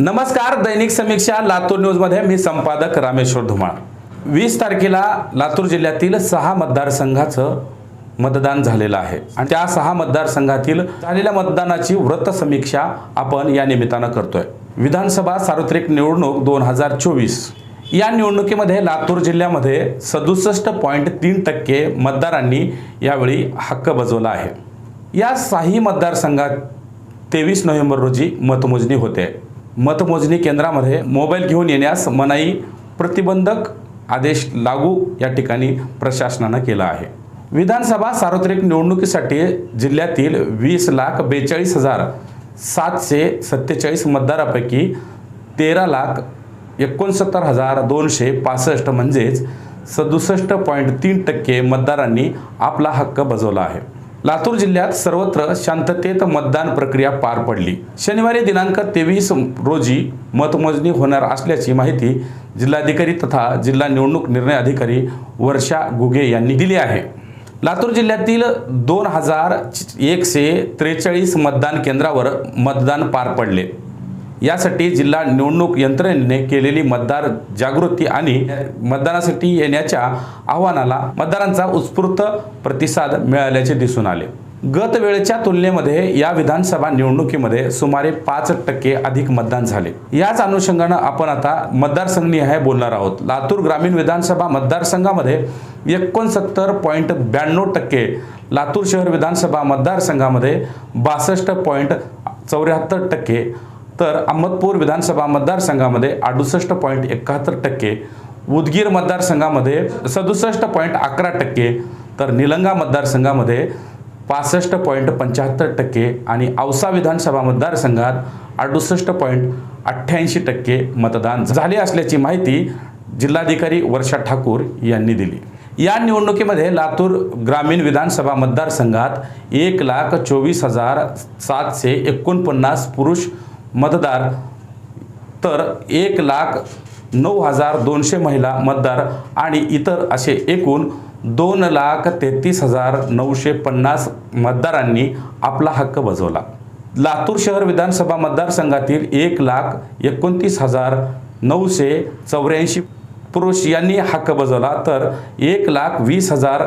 नमस्कार दैनिक समीक्षा लातूर न्यूजमध्ये. मी संपादक रामेश्वर धुमाळ. वीस तारखेला लातूर जिल्ह्यातील सहा मतदारसंघाचं मतदान झालेलं आहे. आणि त्या सहा मतदारसंघातील झालेल्या मतदानाची वृत्त समीक्षा आपण या निमित्तानं करतोय. विधानसभा सार्वत्रिक निवडणूक दोन हजार चोवीस. या निवडणुकीमध्ये लातूर जिल्ह्यामध्ये सदुसष्ट पॉईंट तीन टक्के मतदारांनी यावेळी हक्क बजवला आहे. या साही मतदारसंघात तेवीस नोव्हेंबर रोजी मतमोजणी होते. मतमोजणी केंद्रामध्ये मोबाईल घेऊन येण्यास मनाई प्रतिबंधक आदेश लागू या ठिकाणी प्रशासनानं केला आहे. विधानसभा सार्वत्रिक निवडणुकीसाठी जिल्ह्यातील वीस लाख बेचाळीस हजार सातशे सत्तेचाळीस मतदारापैकी तेरा लाख एकोणसत्तर हजार दोनशे पासष्ट म्हणजेच सदुसष्ट पॉईंट तीन टक्के मतदारांनी आपला हक्क बजावला आहे. लातूर जिल्ह्यात सर्वत्र शांततेत मतदान प्रक्रिया पार पडली. शनिवारी दिनांक तेवीस रोजी मतमोजणी होणार असल्याची माहिती जिल्हाधिकारी तथा जिल्हा निवडणूक निर्णय अधिकारी वर्षा गुगे यांनी दिली आहे. लातूर जिल्ह्यातील दोन हजार एकशे त्रेचाळीस मतदान केंद्रावर मतदान पार पडले. यासाठी जिल्हा निवडणूक यंत्रणेने केलेली मतदार जागृती आणि मतदानासाठी येण्याच्या आव्हानाला मतदारांचा उत्स्फूर्त प्रतिसाद मिळाल्याचे दिसून आले. गत वेळेच्या तुलनेमध्ये या विधानसभा निवडणुकीमध्ये सुमारे पाच टक्के अधिक मतदान झाले. याच अनुषंगानं आपण आता मतदारसंघनिहाय बोलणार आहोत. लातूर ग्रामीण विधानसभा मतदारसंघामध्ये एकोणसत्तर पॉईंट ब्याण्णव टक्के लातूर शहर विधानसभा मतदारसंघामध्ये बासष्ट पॉईंट चौऱ्याहत्तर टक्के तर अहमदपूर विधानसभा मतदारसंघामध्ये अडुसष्ट पॉईंट एकाहत्तर टक्के उदगीर मतदारसंघामध्ये सदुसष्ट पॉईंट अकरा टक्के तर निलंगा मतदारसंघामध्ये पासष्ट पॉईंट पंच्याहत्तर टक्के आणि औसा विधानसभा मतदारसंघात अडुसष्ट पॉईंट अठ्ठ्याऐंशी टक्के मतदान झाले असल्याची माहिती जिल्हाधिकारी वर्षा ठाकूर यांनी दिली. या निवडणुकीमध्ये लातूर ग्रामीण विधानसभा मतदारसंघात एक लाख चोवीस हजार सातशे एकोणपन्नास पुरुष मतदार तर एक लाख नऊ हजार दोनशे महिला मतदार आणि इतर असे एकूण दोन लाख तेहतीस हजार नऊशे पन्नास मतदारांनी आपला हक्क बजवला. लातूर शहर विधानसभा मतदारसंघातील एक लाख एकोणतीस हजार नऊशे चौऱ्याऐंशी पुरुष यांनी हक्क बजावला तर एक लाख वीस हजार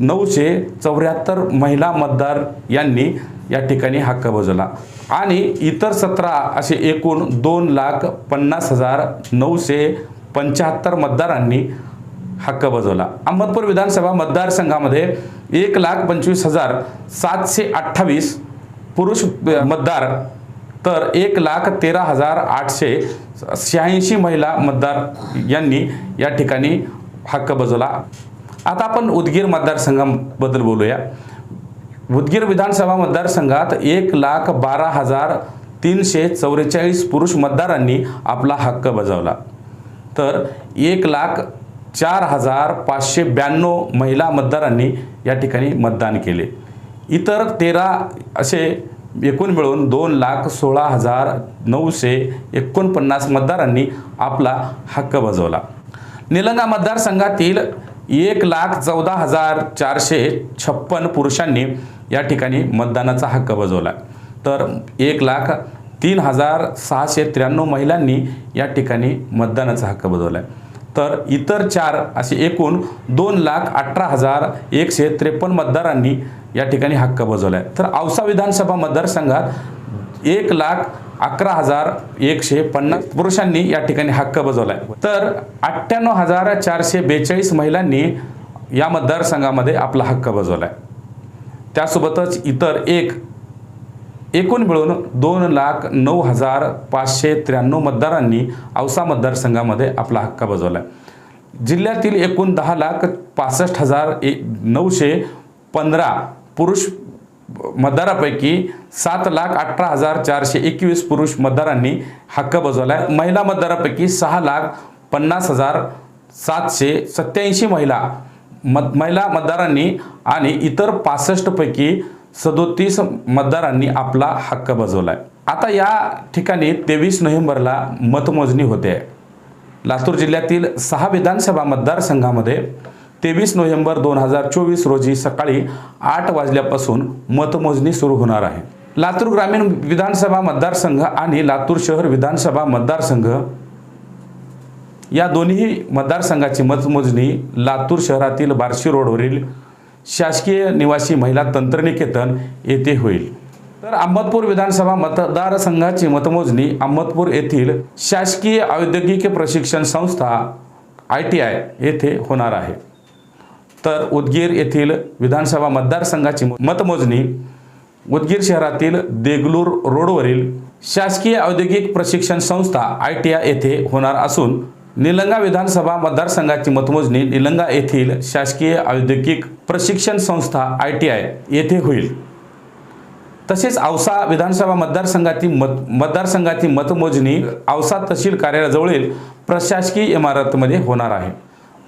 नऊशे चौऱ्याहत्तर महिला मतदार यांनी या ठिकाणी हक्क बजावला. आणि इतर सतरा असे एकूण दोन लाख पन्नास हजार नऊशे पंच्याहत्तर मतदारांनी हक्क बजवला. अहमदपूर विधानसभा मतदारसंघामध्ये एक लाख पंचवीस हजार सातशे अठ्ठावीस पुरुष मतदार तर एक लाख तेरा हजार आठशे शहाऐंशी महिला मतदार यांनी या ठिकाणी हक्क बजवला. आता आपण उदगीर मतदारसंघाबद्दल बोलूया. उदगीर विधानसभा मतदारसंघात एक लाख बारा हजार तीनशे चौवेचाळीस पुरुष मतदारांनी आपला हक्क बजावला. तर एक लाख चार हजार पाचशे ब्याण्णव महिला मतदारांनी या ठिकाणी मतदान केले. इतर तेरा असे एकूण मिळून दोन लाख सोळा हजार नऊशे एकोणपन्नास मतदारांनी आपला हक्क बजावला. निलंगा मतदारसंघातील एक लाख चौदा हजार चारशे छप्पन पुरुषांनी या ठिकाणी मतदानाचा हक्क बजवला. तर एक लाख तीन हजार सहाशे त्र्याण्णव महिलांनी या ठिकाणी मतदानाचा हक्क बजवला. आहे तर इतर चार असे एकूण दोन लाख अठरा हजार एकशे त्रेपन्न मतदारांनी या ठिकाणी हक्क बजवला. आहे तर औसा विधानसभा मतदारसंघात एक लाख अकरा हजार एकशे पन्नास पुरुषांनी या ठिकाणी हक्क बजावला आहे तर अठ्ठ्याण्णव हजार चारशे बेचाळीस महिलांनी या मतदारसंघामध्ये आपला हक्क बजावला आहे त्यासोबतच इतर एक एकूण मिळून दोन लाख नऊ हजार पाचशे त्र्याण्णव मतदारांनी औसा मतदारसंघामध्ये आपला हक्क बजावला आहे जिल्ह्यातील एकूण दहा लाख पासष्ट हजार ए नऊशे पंधरा पुरुष मतदारापैकी सात लाख अठरा हजार चारशे एकवीस पुरुष मतदारांनी हक्क बजावला आहे महिला मतदारापैकी सहा लाख पन्नास हजार सातशे सत्याऐंशी महिला मत महिला मतदारांनी आणि इतर पासष्टपैकी सदोतीस मतदारांनी आपला हक्क बजावला आहे आता या ठिकाणी तेवीस नोव्हेंबरला मतमोजणी होते. आहे लातूर जिल्ह्यातील सहा विधानसभा मतदारसंघामध्ये तेवीस नोव्हेंबर दोन हजार चोवीस रोजी सकाळी आठ वाजल्यापासून मतमोजणी सुरू होणार आहे. लातूर ग्रामीण विधानसभा मतदारसंघ आणि लातूर शहर विधानसभा मतदारसंघ या दोन्ही मतदारसंघाची मतमोजणी लातूर शहरातील बार्शी रोडवरील शासकीय निवासी महिला तंत्रनिकेतन येथे होईल. तर अहमदपूर विधानसभा मतदारसंघाची मतमोजणी अहमदपूर येथील शासकीय औद्योगिक प्रशिक्षण संस्था आय टी आय येथे होणार आहे. तर उदगीर येथील विधानसभा मतदारसंघाची मतमोजणी उदगीर शहरातील देगलूर रोडवरील शासकीय औद्योगिक प्रशिक्षण संस्था आय टी आय येथे होणार असून निलंगा विधानसभा मतदारसंघाची मतमोजणी निलंगा येथील शासकीय औद्योगिक प्रशिक्षण संस्था आय टी आय येथे होईल. तसेच औसा विधानसभा मतदारसंघातील मत मतदारसंघाची मतमोजणी औसा तहसील कार्यालयाजवळील प्रशासकीय इमारतमध्ये होणार आहे.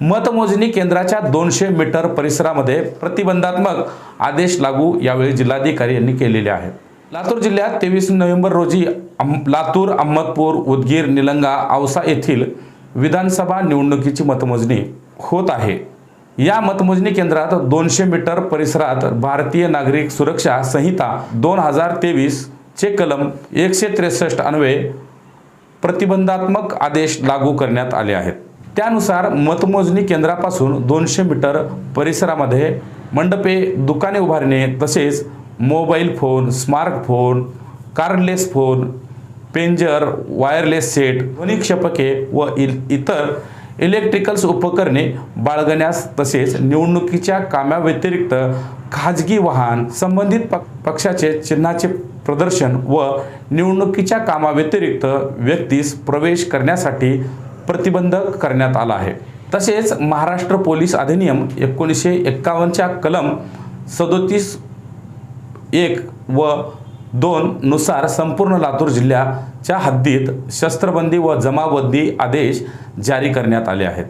मतमोजणी केंद्राच्या दोनशे मीटर परिसरामध्ये प्रतिबंधात्मक आदेश लागू यावेळी जिल्हाधिकारी यांनी केलेले आहेत. लातूर जिल्ह्यात तेवीस नोव्हेंबर रोजी अम- लातूर अहमदपूर उदगीर निलंगा औसा येथील विधानसभा निवडणुकीची मतमोजणी होत आहे. या मतमोजणी केंद्रात दोनशे मीटर परिसरात भारतीय नागरिक सुरक्षा संहिता दोन हजार तेवीस चे कलम एकशे त्रेसष्ट अन्वये प्रतिबंधात्मक आदेश लागू करण्यात आले आहेत. त्यानुसार मतमोजणी केंद्रापासून दोनशे मीटर परिसरामध्ये मंडपे दुकाने उभारणे तसेच mobile phone smartphone cordless phone pager wireless set ध्वनिक्षेपके व इल- इतर इलेक्ट्रिकल्स उपकरणे बाळगण्यास तसेच निवडणुकीच्या कामाव्यतिरिक्त खाजगी वाहन संबंधित प पक्षाचे चिन्हाचे प्रदर्शन व निवडणुकीच्या कामाव्यतिरिक्त व्यक्तीस प्रवेश करण्यासाठी प्रतिबंध करण्यात आला आहे. तसेच महाराष्ट्र पोलीस अधिनियम एकोणीसशे एक्कावन्नच्या कलम सदोतीस एक व दोन नुसार संपूर्ण लातूर जिल्ह्याच्या हद्दीत शस्त्रबंदी व जमाबंदी आदेश जारी करण्यात आले आहेत.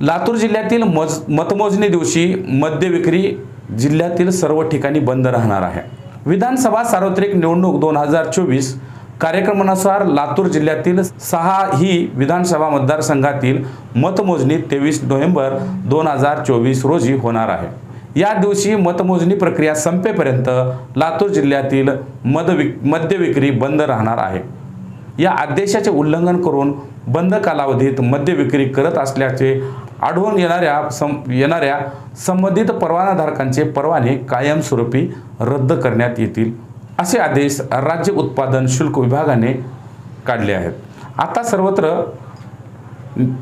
लातूर जिल्ह्यातील मज मतमोजणी दिवशी मद्य विक्री जिल्ह्यातील सर्व ठिकाणी बंद राहणार आहे. विधानसभा सार्वत्रिक निवडणूक दोन हजार चोवीस कार्यक्रमानुसार लातूर जिल्ह्यातील सहा ही विधानसभा मतदारसंघातील मतमोजणी तेवीस नोव्हेंबर दोन हजार चोवीस रोजी होणार आहे. या दिवशी मतमोजणी प्रक्रिया संपेपर्यंत लातूर जिल्ह्यातील मद विक मद्य विक्री बंद राहणार आहे. या आदेशाचे उल्लंघन करून बंद कालावधीत मद्य विक्री करत असल्याचे आढळून येणाऱ्या सं येणाऱ्या संबंधित परवानाधारकांचे परवाने कायमस्वरूपी रद्द करण्यात येतील. असे आदेश राज्य उत्पादन शुल्क विभागाने काढले आहेत. आता सर्वत्र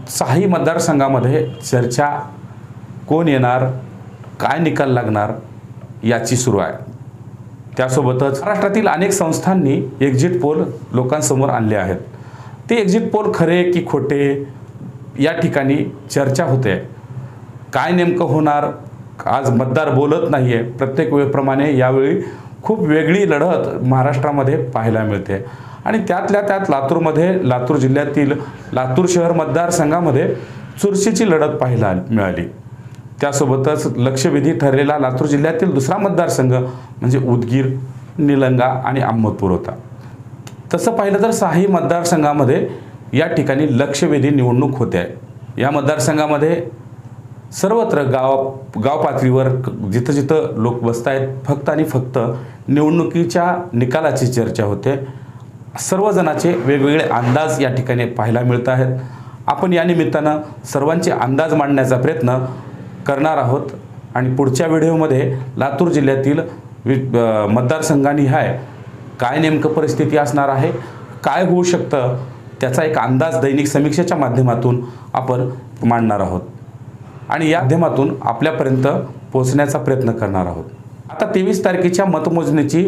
सहाही मतदारसंघामध्ये चर्चा कोण येणार काय निकाल लागणार याची सुरू आहे. त्यासोबतच महाराष्ट्रातील अनेक संस्थांनी एक्झिट पोल लोकांसमोर आणले आहेत. ते एक्झिट पोल खरे की खोटे या ठिकाणी चर्चा होते. काय नेमकं होणार? आज मतदार बोलत नाही आहे प्रत्येक वेळेप्रमाणे यावेळी खूप वेगळी लढत महाराष्ट्रामध्ये पाहायला मिळते. आणि त्यातल्या त्यात लातूरमध्ये लातूर जिल्ह्यातील लातूर शहर मतदारसंघामध्ये चुरशीची लढत पाहायला मिळाली. त्यासोबतच लक्षवेधी ठरलेला लातूर जिल्ह्यातील दुसरा मतदारसंघ म्हणजे उदगीर निलंगा आणि अहमदपूर होता. तसं पाहिलं तर सहाही मतदारसंघामध्ये या ठिकाणी लक्षवेधी निवडणूक होते आहे या मतदारसंघामध्ये सर्वत्र गाव गाव पातळीवर क- जिथं जिथं लोक बसत आहेत फक्त आणि फक्त निवडणुकीच्या निकालाची चर्चा होते. सर्वजणाचे वेगवेगळे अंदाज या ठिकाणी पाहायला मिळत आहेत. आपण या निमित्तानं सर्वांचे अंदाज मांडण्याचा प्रयत्न करणार आहोत. आणि पुढच्या व्हिडिओमध्ये लातूर जिल्ह्यातील वि अ, मतदारसंघानिहाय काय नेमकं परिस्थिती असणार आहे काय होऊ शकतं त्याचा एक अंदाज दैनिक समीक्षेच्या माध्यमातून आपण मांडणार आहोत. आणि या माध्यमातून आपल्यापर्यंत पोहोचण्याचा प्रयत्न करणार आहोत. आता तेवीस तारखेच्या मतमोजणीची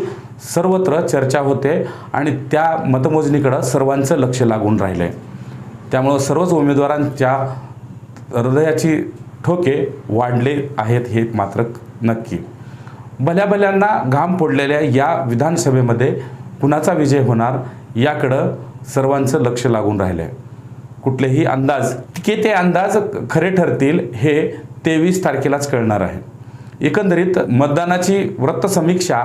सर्वत्र चर्चा होते आणि त्या मतमोजणीकडं सर्वांचं लक्ष लागून राहिलं आहे त्यामुळं सर्वच उमेदवारांच्या हृदयाची ठोके वाढले आहेत हे मात्र नक्की. भल्या भल्यांना घाम फोडलेल्या या विधानसभेमध्ये कुणाचा विजय होणार याकडं सर्वांचं लक्ष लागून राहिलं आहे कुठलेही अंदाज की ते अंदाज खरे ठरतील हे तेवीस तारखेलाच कळणार आहे. एकंदरीत मतदानाची वृत्तसमीक्षा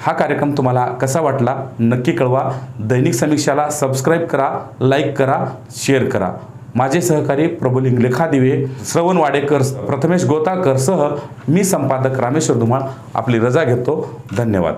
हा कार्यक्रम तुम्हाला कसा वाटला नक्की कळवा. दैनिक समीक्षाला सबस्क्राईब करा लाईक करा शेअर करा. माझे सहकारी प्रभुलिंग लेखा दिवे श्रवण वाडेकर प्रथमेश गोताकर सह मी संपादक रामेश्वर धुमाळ आपली रजा घेतो. धन्यवाद.